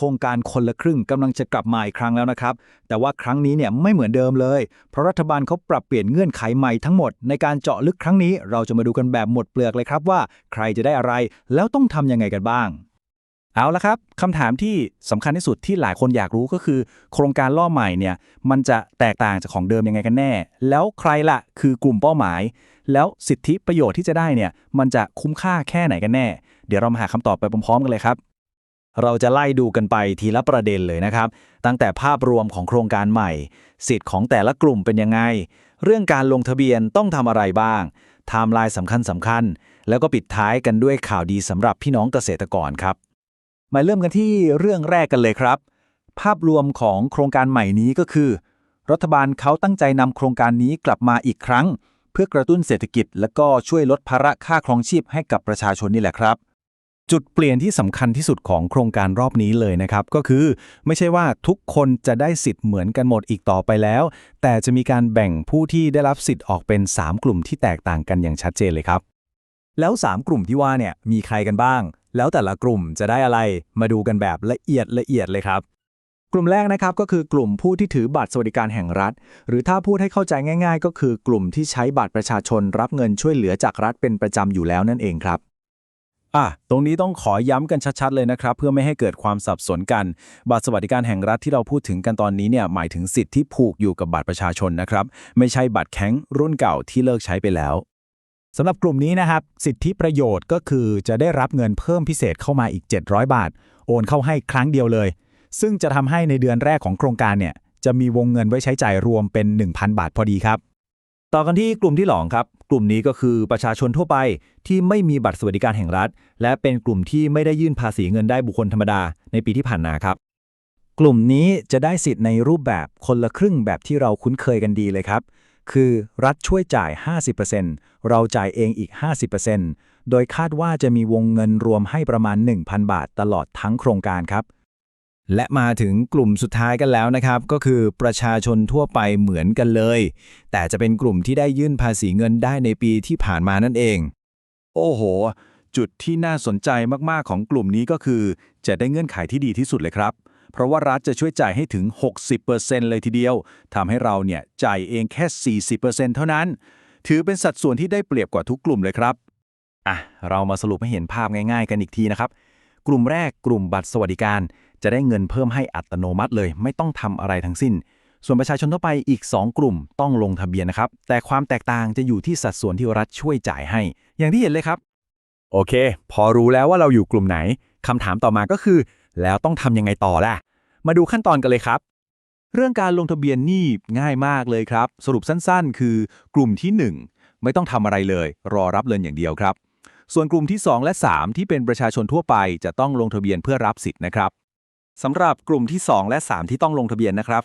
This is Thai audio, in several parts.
ครงการคนละครึ่งกำลังจะกลับมาอีกครั้งแล้วนะครับ แต่ว่าครั้งนี้เนี่ยไม่เหมือนเดิมเลย เพราะรัฐบาลเขาปรับเปลี่ยนเงื่อนไขใหม่ทั้งหมด ในการเจาะลึกครั้งนี้เราจะมาดูกันแบบหมดเปลือกเลยครับว่า ใครจะได้อะไร แล้วต้องทำยังไงกันบ้าง เอาละครับคำถามที่สำคัญที่สุดที่หลายคนอยากรู้ก็คือ โครงการล่อใหม่เนี่ยมันจะแตกต่างจากของเดิมยังไงกันแน่ แล้วใครล่ะคือกลุ่มเป้าหมาย แล้วสิทธิประโยชน์ที่จะได้เนี่ยมันจะคุ้มค่าแค่ไหนกันแน่ เดี๋ยวเรามาหาคำตอบไปพร้อมๆกันเลยครับ เราจะไล่ดูกันไปทีละประเด็นเลยนะครับ ตั้งแต่ภาพรวมของโครงการใหม่ สิทธิ์ของแต่ละกลุ่มเป็นยังไง เรื่องการลงทะเบียนต้องทำอะไรบ้างไทม์ไลน์สำคัญสำคัญ แล้วก็ปิดท้ายกันด้วยข่าวดีสำหรับพี่น้องเกษตรกรครับ มาเริ่มกันที่เรื่องแรกกันเลยครับ ภาพรวมของโครงการใหม่นี้ก็คือ รัฐบาลเขาตั้งใจนำโครงการนี้กลับมาอีกครั้ง เพื่อกระตุ้นเศรษฐกิจ และก็ช่วยลดภาระค่าครองชีพให้กับประชาชนนี่แหละครับ จุดเปลี่ยนที่สำคัญที่สุดของโครงการรอบนี้เลยนะครับ ก็คือไม่ใช่ว่าทุกคนจะได้สิทธิ์เหมือนกันหมดอีกต่อไปแล้ว แต่จะมีการแบ่งผู้ที่ได้รับสิทธิ์ออกเป็น 3 กลุ่มที่แตกต่างกันอย่างชัดเจนเลยครับ แล้ว 3 กลุ่มที่ว่าเนี่ยมีใครกันบ้าง แล้วแต่ละกลุ่มจะได้อะไรมาดูกันแบบละเอียดละเอียดเลยครับ กลุ่มแรกนะครับก็คือกลุ่มผู้ที่ถือบัตรสวัสดิการแห่งรัฐ หรือถ้าพูดให้เข้าใจง่าย ๆ ก็คือกลุ่มที่ใช้บัตรประชาชนรับเงินช่วยเหลือจากรัฐเป็นประจำอยู่แล้วนั่นเองครับ อะตรงนี้ต้องขอย้ำกันชัดๆเลยนะครับ เพื่อไม่ให้เกิดความสับสนกัน บัตรสวัสดิการแห่งรัฐที่เราพูดถึงกันตอนนี้เนี่ยหมายถึงสิทธิ์ที่ผูกอยู่กับบัตรประชาชนนะครับ ไม่ใช่บัตรแข็งรุ่นเก่าที่เลิกใช้ไปแล้วสำหรับกลุ่มนี้นะครับ สิทธิประโยชน์ก็คือจะได้รับเงินเพิ่มพิเศษเข้ามาอีก 700 บาท โอนเข้าให้ครั้งเดียวเลย ซึ่งจะทำให้ในเดือนแรกของโครงการเนี่ยจะมีวงเงินไว้ใช้จ่ายรวมเป็น 1,000 บาทพอดีครับ ต่อกันที่กลุ่มที่สองครับ กลุ่มนี้ก็คือประชาชนทั่วไปที่ไม่มีบัตรสวัสดิการแห่งรัฐ และเป็นกลุ่มที่ไม่ได้ยื่นภาษีเงินได้บุคคลธรรมดาในปีที่ผ่านมาครับ กลุ่มนี้จะได้สิทธิ์ในรูปแบบคนละครึ่งแบบที่เราคุ้นเคยกันดีเลยครับ คือรัฐช่วยจ่าย 50%เราจ่ายเองอีก 50%โดยคาดว่าจะมีวงเงินรวมให้ประมาณ 1,000 บาทตลอดทั้งโครงการครับ และมาถึงกลุ่มสุดท้ายกันแล้วนะครับ ก็คือประชาชนทั่วไปเหมือนกันเลย แต่จะเป็นกลุ่มที่ได้ยื่นภาษีเงินได้ในปีที่ผ่านมานั่นเอง โอ้โห จุดที่น่าสนใจมากๆของกลุ่มนี้ก็คือ จะได้เงื่อนไขที่ดีที่สุดเลยครับ เพราะว่ารัฐจะช่วยจ่ายให้ถึง 60%เลยทีเดียวทำให้เราเนี่ยจ่ายเองแค่ 40%เท่านั้น ถือเป็นสัดส่วนที่ได้เปรียบกว่าทุกกลุ่มเลยครับอะเรามาสรุปให้เห็นภาพง่าย ๆ กันอีกทีนะครับ กลุ่มแรกกลุ่มบัตรสวัสดิการ จะได้เงินเพิ่มให้อัตโนมัติเลย ไม่ต้องทำอะไรทั้งสิ้น ส่วนประชาชนทั่วไปอีก 2 กลุ่มต้องลงทะเบียนนะครับ แต่ความแตกต่างจะอยู่ที่สัดส่วนที่รัฐช่วยจ่ายให้ อย่างที่เห็นเลยครับ โอเค พอรู้แล้วว่าเราอยู่กลุ่มไหนคำถามต่อมาก็คือ แล้วต้องทำยังไงต่อล่ะ มาดูขั้นตอนกันเลยครับเรื่องการลงทะเบียนนี่ง่ายมากเลยครับ สรุปสั้นๆ คือกลุ่มที่ 1 ไม่ต้องทำอะไรเลย รอรับเงินอย่างเดียวครับ ส่วนกลุ่มที่ 2 และ 3 ที่เป็นประชาชนทั่วไปจะต้องลงทะเบียนเพื่อรับสิทธิ์นะครับ สำหรับกลุ่มที่ 2 และ 3 ที่ต้องลงทะเบียนนะครับ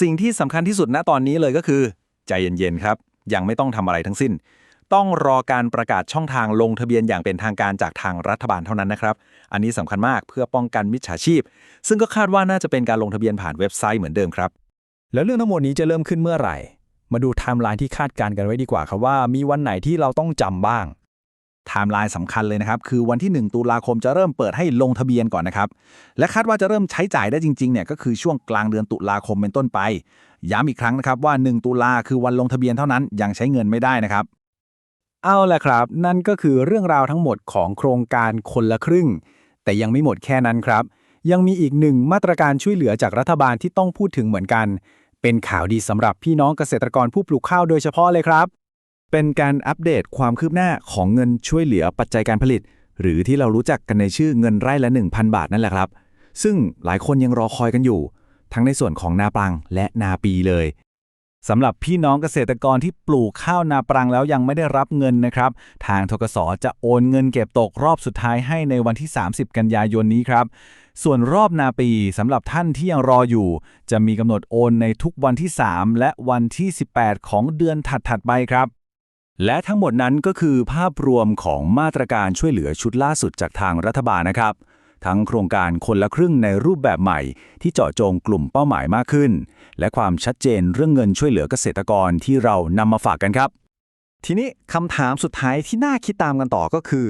สิ่งที่สำคัญที่สุดณตอนนี้เลยก็คือ ใจเย็นๆครับ ยังไม่ต้องทำอะไรทั้งสิ้น ต้องรอการประกาศช่องทางลงทะเบียนอย่างเป็นทางการจากทางรัฐบาลเท่านั้นนะครับ อันนี้สำคัญมากเพื่อป้องกันมิจฉาชีพ ซึ่งก็คาดว่าน่าจะเป็นการลงทะเบียนผ่านเว็บไซต์เหมือนเดิมครับ แล้วเรื่องทั้งหมดนี้จะเริ่มขึ้นเมื่อไหร่ มาดูไทม์ไลน์ที่คาดการณ์กันไว้ดีกว่าครับว่า มีวันไหนที่เราต้องจำบ้าง ไทม์ไลน์สำคัญเลยนะครับ คือวันที่ 1 ตุลาคมจะเริ่มเปิดให้ลงทะเบียนก่อนนะครับ และคาดว่าจะเริ่มใช้จ่ายได้จริงๆเนี่ยก็คือช่วงกลางเดือนตุลาคมเป็นต้นไป ย้ำอีกครั้งนะครับว่า 1 ตุลาคือวันลงทะเบียนเท่านั้นยังใช้เงินไม่ได้นะครับ เอาละครับ นั่นก็คือเรื่องราวทั้งหมดของโครงการคนละครึ่ง แต่ยังไม่หมดแค่นั้นครับ ยังมีอีกหนึ่งมาตรการช่วยเหลือจากรัฐบาลที่ต้องพูดถึงเหมือนกัน เป็นข่าวดีสำหรับพี่น้องเกษตรกรผู้ปลูกข้าวโดยเฉพาะเลยครับ เป็นการอัปเดตความคืบหน้าของเงินช่วยเหลือปัจจัยการผลิต หรือที่เรารู้จักกันในชื่อเงินไร่ละ 1,000 บาทนั่นแหละครับ ซึ่งหลายคนยังรอคอยกันอยู่ ทั้งในส่วนของนาปรังและนาปีเลยสำหรับพี่น้องเกษตรกรที่ปลูกข้าวนาปรังแล้วยังไม่ได้รับเงินนะครับ ทางทกสจะโอนเงินเก็บตกรอบสุดท้ายให้ในวันที่ 30 กันยายนนี้ครับ ส่วนรอบนาปีสำหรับท่านที่ยังรออยู่ จะมีกำหนดโอนในทุกวันที่ 3 และวันที่ 18 ของเดือนถัดๆไปครับ และทั้งหมดนั้นก็คือภาพรวมของมาตรการช่วยเหลือชุดล่าสุดจากทางรัฐบาลนะครับ ทั้งโครงการคนละครึ่งในรูปแบบใหม่ ที่เจาะจงกลุ่มเป้าหมายมากขึ้น และความชัดเจนเรื่องเงินช่วยเหลือเกษตรกรที่เรานำมาฝากกันครับ ทีนี้คำถามสุดท้ายที่น่าคิดตามกันต่อก็คือ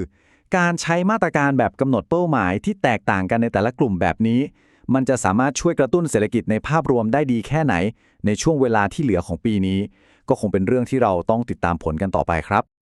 การใช้มาตรการแบบกำหนดเป้าหมายที่แตกต่างกันในแต่ละกลุ่มแบบนี้ มันจะสามารถช่วยกระตุ้นเศรษฐกิจในภาพรวมได้ดีแค่ไหน ในช่วงเวลาที่เหลือของปีนี้ ก็คงเป็นเรื่องที่เราต้องติดตามผลกันต่อไปครับ